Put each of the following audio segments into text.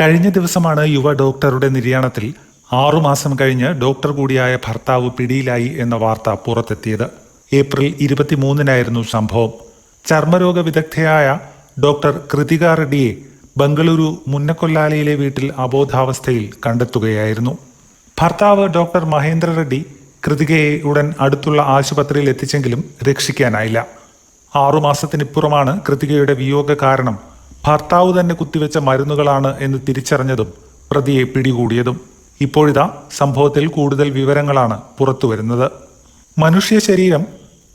കഴിഞ്ഞ ദിവസമാണ് യുവ ഡോക്ടറുടെ നിര്യാണത്തിൽ ആറുമാസം കഴിഞ്ഞ് ഡോക്ടർ കൂടിയായ ഭർത്താവ് പിടിയിലായി എന്ന വാർത്ത പുറത്തെത്തിയത്. ഏപ്രിൽ ഇരുപത്തിമൂന്നിനായിരുന്നു സംഭവം. ചർമ്മരോഗ വിദഗ്ധയായ ഡോക്ടർ കൃതിക റെഡ്ഡിയെ ബംഗളൂരു മുന്നക്കൊല്ലാലയിലെ വീട്ടിൽ അബോധാവസ്ഥയിൽ കണ്ടെത്തുകയായിരുന്നു. ഭർത്താവ് ഡോക്ടർ മഹേന്ദ്ര റെഡ്ഡി കൃതികയെ ഉടൻ അടുത്തുള്ള ആശുപത്രിയിൽ എത്തിച്ചെങ്കിലും രക്ഷിക്കാനായില്ല. ആറുമാസത്തിനിപ്പുറമാണ് കൃതികയുടെ വിയോഗ കാരണം ഭർത്താവ് തന്നെ കുത്തിവെച്ച മരുന്നുകളാണ് എന്ന് തിരിച്ചറിഞ്ഞതും പ്രതിയെ പിടികൂടിയതും ഇപ്പോഴിതാ സംഭവത്തിൽ കൂടുതൽ വിവരങ്ങളാണ് പുറത്തുവരുന്നത്. മനുഷ്യ ശരീരം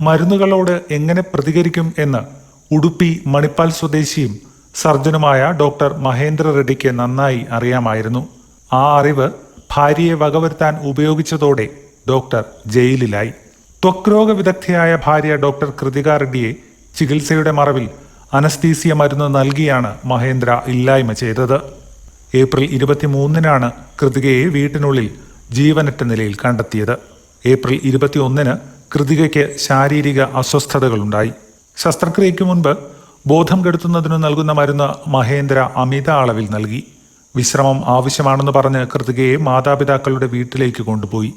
മരുന്നുകളോട് എങ്ങനെ പ്രതികരിക്കും എന്ന് ഉടുപ്പി മണിപ്പാൽ സ്വദേശിയും സർജനുമായ ഡോക്ടർ മഹേന്ദ്ര റെഡ്ഡിക്ക് നന്നായി അറിയാമായിരുന്നു. ആ അറിവ് ഭാര്യയെ വകവരുത്താൻ ഉപയോഗിച്ചതോടെ ഡോക്ടർ ജയിലിലായി. ത്വക്രോഗ വിദഗ്ധയായ ഭാര്യ ഡോക്ടർ കൃതിക റെഡ്ഡിയെ ചികിത്സയുടെ മറവിൽ അനസ്തീസിയ മരുന്ന് നൽകിയാണ് മഹേന്ദ്ര ഇല്ലായ്മ ചെയ്തത്. ഏപ്രിൽ ഇരുപത്തിമൂന്നിനാണ് കൃതികയെ വീട്ടിനുള്ളിൽ ജീവനറ്റ നിലയിൽ കണ്ടെത്തിയത്. ഏപ്രിൽ ഇരുപത്തിയൊന്നിന് കൃതികയ്ക്ക് ശാരീരിക അസ്വസ്ഥതകളുണ്ടായി. ശസ്ത്രക്രിയയ്ക്ക് മുൻപ് ബോധം കെടുത്തുന്നതിന് നൽകുന്ന മരുന്ന് മഹേന്ദ്ര അമിത അളവിൽ നൽകി. വിശ്രമം ആവശ്യമാണെന്ന് പറഞ്ഞ് കൃതികയെ മാതാപിതാക്കളുടെ വീട്ടിലേക്ക് കൊണ്ടുപോയി.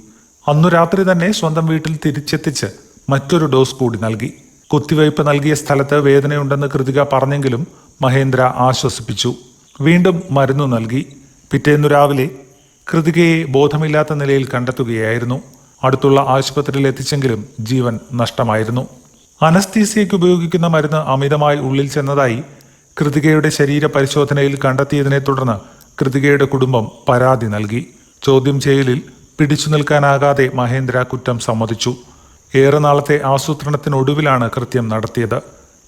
അന്നു രാത്രി തന്നെ സ്വന്തം വീട്ടിൽ തിരിച്ചെത്തിച്ച് മറ്റൊരു ഡോസ് കൂടി നൽകി. കുത്തിവയ്പ് നൽകിയ സ്ഥലത്ത് വേദനയുണ്ടെന്ന് കൃതിക പറഞ്ഞെങ്കിലും മഹേന്ദ്ര ആശ്വസിപ്പിച്ചു. വീണ്ടും മരുന്നു നൽകി. പിറ്റേന്നു രാവിലെ കൃതികയെ ബോധമില്ലാത്ത നിലയിൽ കണ്ടെത്തുകയായിരുന്നു. അടുത്തുള്ള ആശുപത്രിയിൽ എത്തിച്ചെങ്കിലും ജീവൻ നഷ്ടമായിരുന്നു. അനസ്തീസിയയ്ക്ക് ഉപയോഗിക്കുന്ന മരുന്ന് അമിതമായി ഉള്ളിൽ ചെന്നതായി കൃതികയുടെ ശരീര പരിശോധനയിൽ കണ്ടെത്തിയതിനെ തുടർന്ന് കൃതികയുടെ കുടുംബം പരാതി നൽകി. ചോദ്യം ചെയ്യലിൽ പിടിച്ചു നിൽക്കാനാകാതെ മഹേന്ദ്ര കുറ്റം സമ്മതിച്ചു. ഏറെ നാളത്തെ ആസൂത്രണത്തിനൊടുവിലാണ് കൃത്യം നടത്തിയത്.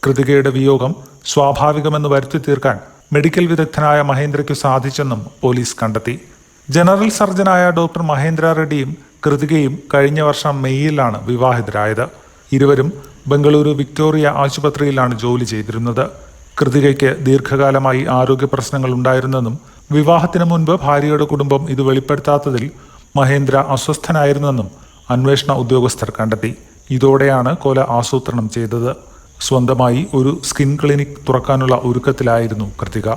കൃതികയുടെ വിയോഗം സ്വാഭാവികമെന്ന് വരുത്തി തീർക്കാൻ മെഡിക്കൽ വിദഗ്ധനായ മഹേന്ദ്രയ്ക്ക് സാധിച്ചെന്നും പോലീസ് കണ്ടെത്തി. ജനറൽ സർജനായ ഡോക്ടർ മഹേന്ദ്ര റെഡ്ഡിയും കൃതികയും കഴിഞ്ഞ വർഷം മെയ്യിലാണ് വിവാഹിതരായത്. ഇരുവരും ബംഗളൂരു വിക്ടോറിയ ആശുപത്രിയിലാണ് ജോലി ചെയ്തിരുന്നത്. കൃതികയ്ക്ക് ദീർഘകാലമായി ആരോഗ്യ പ്രശ്നങ്ങൾ ഉണ്ടായിരുന്നെന്നും വിവാഹത്തിന് മുൻപ് ഭാര്യയുടെ കുടുംബം ഇത് വെളിപ്പെടുത്താത്തതിൽ മഹേന്ദ്ര അസ്വസ്ഥനായിരുന്നെന്നും അന്വേഷണ ഉദ്യോഗസ്ഥർ കണ്ടെത്തി. ഇതോടെയാണ് കൊല ആസൂത്രണം ചെയ്തത്. സ്വന്തമായി ഒരു സ്കിൻ ക്ലിനിക് തുറക്കാനുള്ള ഒരുക്കത്തിലായിരുന്നു കൃതിക.